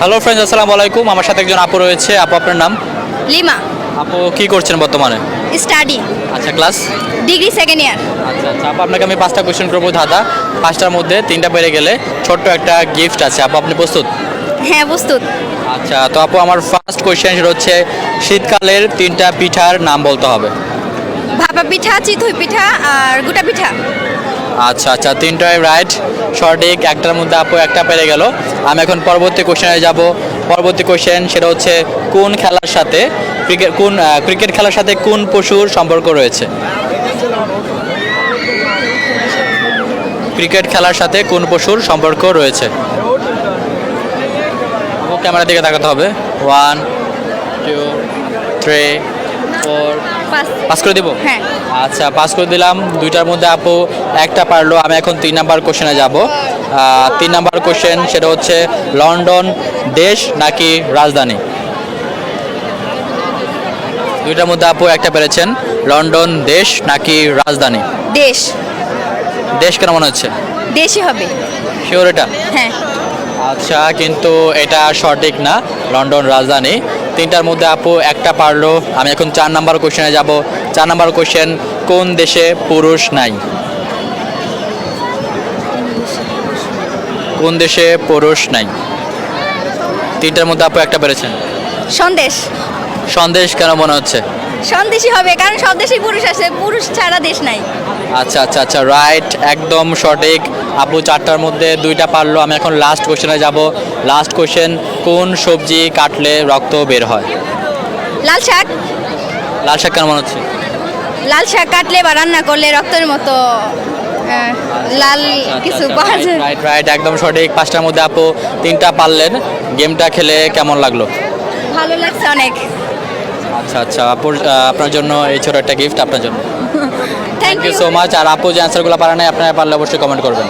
Hello friends আসসালামু আলাইকুম। আমার সাথে একজন আপু রয়েছে। আপু আপনার নাম? লিমা। আপু কি করছেন বর্তমানে? স্টাডি আচ্ছা ক্লাস ডিগ্রি সেকেন্ড ইয়ার আচ্ছা আচ্ছা। আপু আপনাকে আমি পাঁচটা কোয়েশ্চেন করব ধাঁধা। পাঁচটার মধ্যে তিনটা পেরে গেলে ছোট্ট একটা গিফট আছে। আপু আপনি প্রস্তুত? হ্যাঁ প্রস্তুত। আচ্ছা তো আপু আমার ফার্স্ট কোয়েশ্চেন সেটা হচ্ছে শীতকালের তিনটা পিঠার নাম বলতে হবে। ভাপা পিঠা চিতই পিঠা আর গোটা পিঠা। আচ্ছা আচ্ছা তিনটাই রাইট সঠিক একটার মধ্যে আপু একটা পেরে গেল। আমি এখন পরবর্তী কোশ্চেনে যাব। পরবর্তী কোশ্চেন সেটা হচ্ছে, কোন খেলার সাথে ক্রিকেট কোন ক্রিকেট খেলার সাথে কোন পশুর সম্পর্ক রয়েছে? ক্রিকেট খেলার সাথে কোন পশুর সম্পর্ক রয়েছে? ক্যামেরার দিকে তাকাতে হবে। One two three four pass করে দিব? হ্যাঁ। আচ্ছা পাস করে দিলাম। দুইটার মধ্যে আপু একটা পারল আমি এখন তিন নাম্বার কোশ্চেনে যাব। তিন নাম্বার কোশ্চেন সেটা হচ্ছে লন্ডন দেশ নাকি রাজধানী? দুইটার মধ্যে আপু একটা পেরেছেন। লন্ডন দেশ নাকি রাজধানী? দেশ। দেশ কেন মনে হচ্ছে? দেশই হবে। শিওর এটা? হ্যাঁ। আচ্ছা কিন্তু এটা সঠিক না। লন্ডন রাজধানী। তিনটার মধ্যে আপু একটা পারল। আমি এখন চার নাম্বার কোশ্চেনে যাব। চার নাম্বার কোশ্চেন কোন দেশে পুরুষ নাই? কোন দেশে পুরুষ নাই? তিনটার মধ্যে আপু একটা পেরেছেন। সন্দেশ। সন্দেশ কেন মনে হচ্ছে? সন্দেশই হবে কারণ সব দেশেই পুরুষ আছে পুরুষ ছাড়া দেশ নাই। আচ্ছা আচ্ছা আচ্ছা রাইট একদম সঠিক। আপু চারটার মধ্যে দুইটা পারল আমি এখন লাস্ট কোশ্চেনে যাব। লাস্ট কোশ্চেন কোন সবজি কাটলে রক্ত বের হয়? লাল শাক। লাল শাক কেন মনে হচ্ছে লাল শাক কাটলে বা রান্না করলে রক্তের মতো আহ, লাল কিছু পাওয়া যায়। রাইট রাইট একদম সঠিক। পাঁচটার মধ্যে আপু তিনটা পারলেন গেমটা খেলে কেমন লাগল? ভালো লাগছে অনেক। আচ্ছা আচ্ছা আপুর আপনার জন্য এই ছোট একটা গিফট আপনার জন্য। থ্যাংক ইউ সো মাচ আর আপু যে অ্যান্সারগুলো পারে নাই আপনারা পারলে অবশ্যই কমেন্ট করবেন।